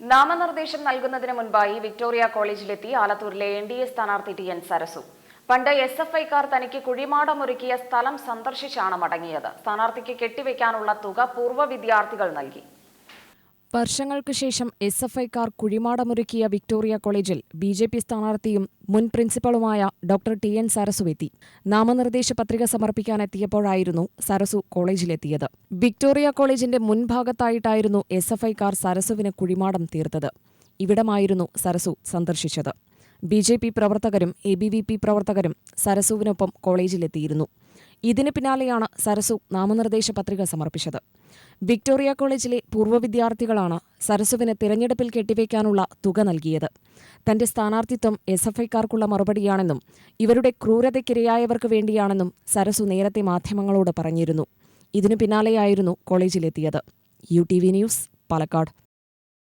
നാമനിർദ്ദേശം നൽകുന്നതിന് മുൻപായി വിക്ടോറിയ കോളേജിലെത്തി ആലത്തൂരിലെ എൻ ഡി എ സ്ഥാനാർത്ഥി ടി എൻ സരസു. പണ്ട് എസ് എഫ് ഐക്കാർ തനിക്ക് കുഴിമാടമൊരുക്കിയ സ്ഥലം സന്ദർശിച്ചാണ് മടങ്ങിയത്. സ്ഥാനാർത്ഥിക്ക് കെട്ടിവെക്കാനുള്ള തുക പൂർവ വിദ്യാർത്ഥികൾ നൽകി. വർഷങ്ങൾക്കു ശേഷം എസ് എഫ് ഐക്കാർ കുഴിമാടമൊരുക്കിയ വിക്ടോറിയ കോളേജിൽ ബി ജെ പി സ്ഥാനാർത്ഥിയും മുൻ പ്രിൻസിപ്പളുമായ ഡോക്ടർ ടി എൻ സരസു എത്തി നാമനിർദ്ദേശ പത്രിക സമർപ്പിക്കാനെത്തിയപ്പോഴായിരുന്നു സരസു കോളേജിലെത്തിയത്. വിക്ടോറിയ കോളേജിന്റെ മുൻഭാഗത്തായിട്ടായിരുന്നു എസ് എഫ് ഐക്കാർ സരസുവിന് കുഴിമാടം തീർത്തത്. ഇവിടമായിരുന്നു സരസു സന്ദർശിച്ചത്. ബി ജെ പി പ്രവർത്തകരും എ ബി വി പി പ്രവർത്തകരും സരസുവിനൊപ്പം കോളേജിലെത്തിയിരുന്നു. ഇതിന് പിന്നാലെയാണ് സരസു നാമനിർദ്ദേശ പത്രിക സമർപ്പിച്ചത്. വിക്ടോറിയ കോളേജിലെ പൂർവ വിദ്യാർത്ഥികളാണ് സരസുവിന് തിരഞ്ഞെടുപ്പിൽ കെട്ടിവയ്ക്കാനുള്ള തുക നൽകിയത്. തന്റെ സ്ഥാനാർത്ഥിത്വം എസ് എഫ് ഐക്കാർക്കുള്ള മറുപടിയാണെന്നും ഇവരുടെ ക്രൂരതയ്ക്കിരയായവർക്ക് വേണ്ടിയാണെന്നും സരസു നേരത്തെ മാധ്യമങ്ങളോട് പറഞ്ഞിരുന്നു. ഇതിനു പിന്നാലെയായിരുന്നു കോളേജിലെത്തിയത്. U T V news Palakkad.